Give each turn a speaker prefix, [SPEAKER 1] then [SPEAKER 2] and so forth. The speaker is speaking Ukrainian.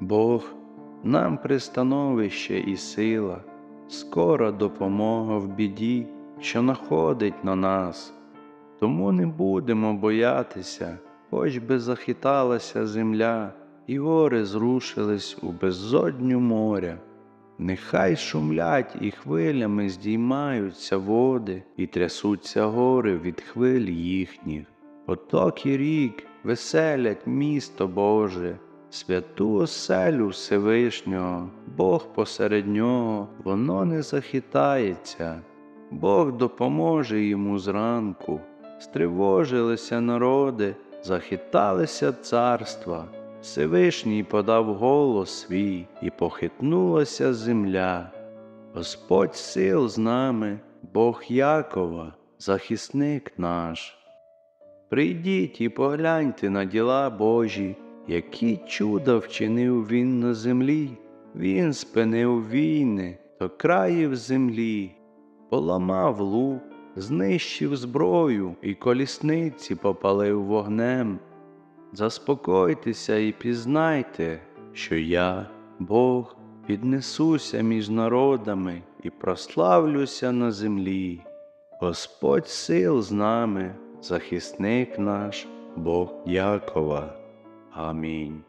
[SPEAKER 1] Бог нам пристановище і сила, скора допомога в біді, що находить на нас. Тому не будемо боятися, хоч би захиталася земля, і гори зрушились у безодню моря. Нехай шумлять і хвилями здіймаються води, і трясуться гори від хвиль їхніх. Потоки рік веселять місто Боже, святу оселю Всевишнього, Бог посеред нього, воно не захитається, Бог допоможе йому зранку. Стривожилися народи, захиталися царства. Всевишній подав голос свій, і похитнулася земля. Господь сил з нами, Бог Якова, захисник наш. Прийдіть і погляньте на діла Божі, які чуда вчинив він на землі. Він спинив війни до країв землі, поламав лук, знищив зброю і колісниці попалив вогнем. Заспокойтеся і пізнайте, що я, Бог, піднесуся між народами і прославлюся на землі. Господь сил з нами, захисник наш, Бог Якова. Amen.